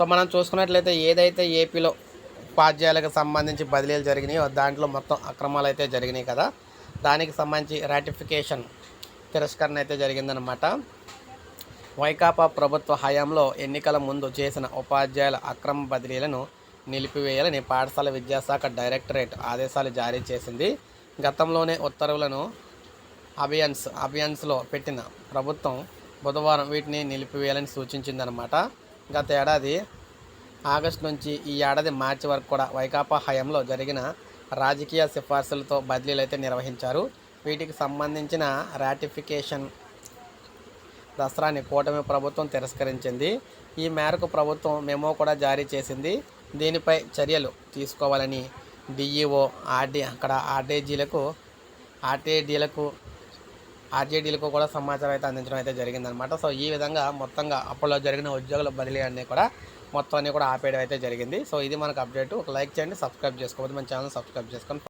So మనం చూసుకున్నట్లయితే ఏదైతే ఏపీలో ఉపాధ్యాయులకు సంబంధించి బదిలీలు జరిగినాయో దాంట్లో మొత్తం అక్రమాలు అయితే జరిగినాయి కదా. దానికి సంబంధించి రాటిఫికేషన్ తిరస్కరణ అయితే జరిగిందనమాట వైకాపా ప్రభుత్వ హయాంలో ఎన్నికల ముందు చేసిన ఉపాధ్యాయుల అక్రమ బదిలీలను నిలిపివేయాలని పాఠశాల విద్యాశాఖ డైరెక్టరేట్ ఆదేశాలు జారీ చేసింది. గతంలోనే ఉత్తర్వులను అభియన్స్ అభియన్స్లో పెట్టిన ప్రభుత్వం బుధవారం వీటిని నిలిపివేయాలని సూచించిందనమాట గత ఏడాది ఆగస్టు నుంచి ఈ ఏడాది మార్చి వరకు కూడా వైకాపా హయాంలో జరిగిన రాజకీయ సిఫార్సులతో బదిలీలు అయితే నిర్వహించారు. వీటికి సంబంధించిన రాటిఫికేషన్ దసరాని కూటమి ప్రభుత్వం తిరస్కరించింది. ఈ మేరకు ప్రభుత్వం మెమో కూడా జారీ చేసింది. దీనిపై చర్యలు తీసుకోవాలని డిఈఓ ఆర్డీ అక్కడ ఆర్డీజీలకు ఆర్టీడీలకు ఆర్జేడీలకు కూడా సమాచారం అయితే అందించడం అయితే జరిగిందనమాట సో ఈ విధంగా మొత్తంగా అప్పట్లో జరిగిన ఉద్యోగుల బదిలీ అన్నీ కూడా మొత్తం అన్నీ కూడా ఆపేయడం అయితే జరిగింది. సో ఇది మనకు అప్డేట్. ఒక లైక్ చేయండి సబ్స్క్రైబ్ చేసుకోవద్దు. మన ఛానల్ సబ్స్క్రైబ్ చేసుకోండి.